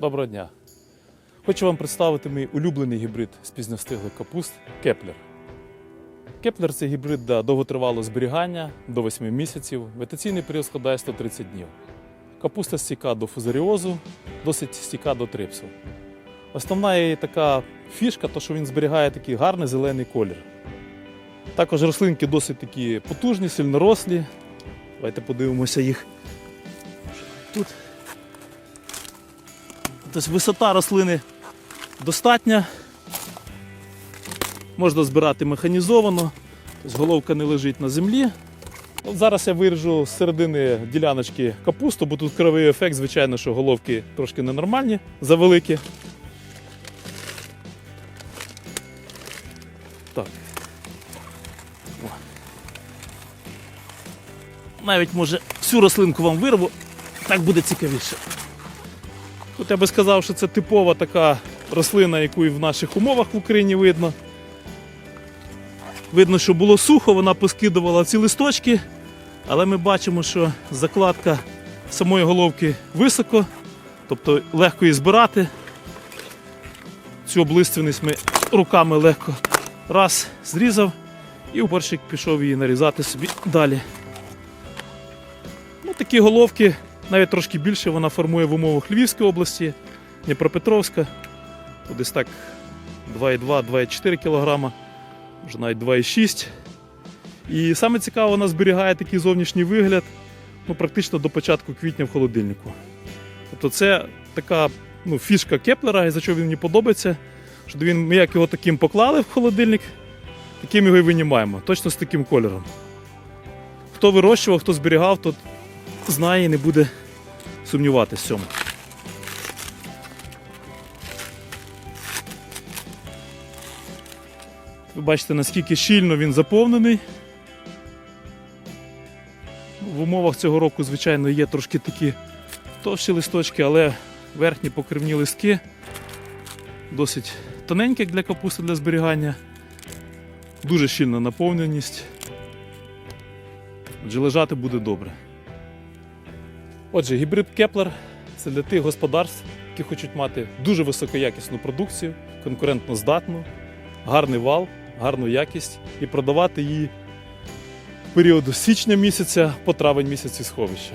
Доброго дня. Хочу вам представити мій улюблений гібрид з пізньостиглих капуст Кеплер. Кеплер це гібрид для довготривалого зберігання до 8 місяців. Вегетаційний період складає 130 днів. Капуста стійка до фузаріозу, досить стійка до трипсу. Основна її така фішка, то що він зберігає такий гарний зелений колір. Також рослинки досить такі потужні, сильнорослі. Давайте подивимося їх. Тут. Тобто висота рослини достатня. Можна збирати механізовано, тобто головка не лежить на землі. От зараз я виріжу з середини діляночки капусту, бо тут кривий ефект, звичайно, що головки трошки ненормальні, завеликі. Так. О. Навіть може всю рослинку вам вирву, так буде цікавіше. Тут я би сказав, що це типова така рослина, яку і в наших умовах в Україні видно. Видно, що було сухо, вона поскидувала ці листочки, але ми бачимо, що закладка самої головки високо, тобто легко її збирати. Цю облиственність ми руками легко раз зрізав і уборщик пішов її нарізати собі далі. Ну, такі головки, навіть трошки більше вона формує в умовах Львівської області, Дніпропетровська. Десь так 2,2-2,4 кг, вже навіть 2,6 І саме цікаво, вона зберігає такий зовнішній вигляд ну, практично до початку квітня в холодильнику. Тобто це така ну, фішка Кеплера, і за що він мені подобається. Що він, ми як його таким поклали в холодильник, таким його і винімаємо, точно з таким кольором. Хто вирощував, хто зберігав, тот знає і не буде сумніватися в цьому. Ви бачите, наскільки щільно він заповнений. В умовах цього року, звичайно, є трошки такі товщі листочки, але верхні покривні листки досить тоненькі для капусти для зберігання. Дуже щільна наповненість. Отже, лежати буде добре. Отже, гібрид Кеплер це для тих господарств, які хочуть мати дуже високоякісну продукцію, конкурентно здатну, гарний вал, гарну якість і продавати її в період січня місяця по травень місяці сховища.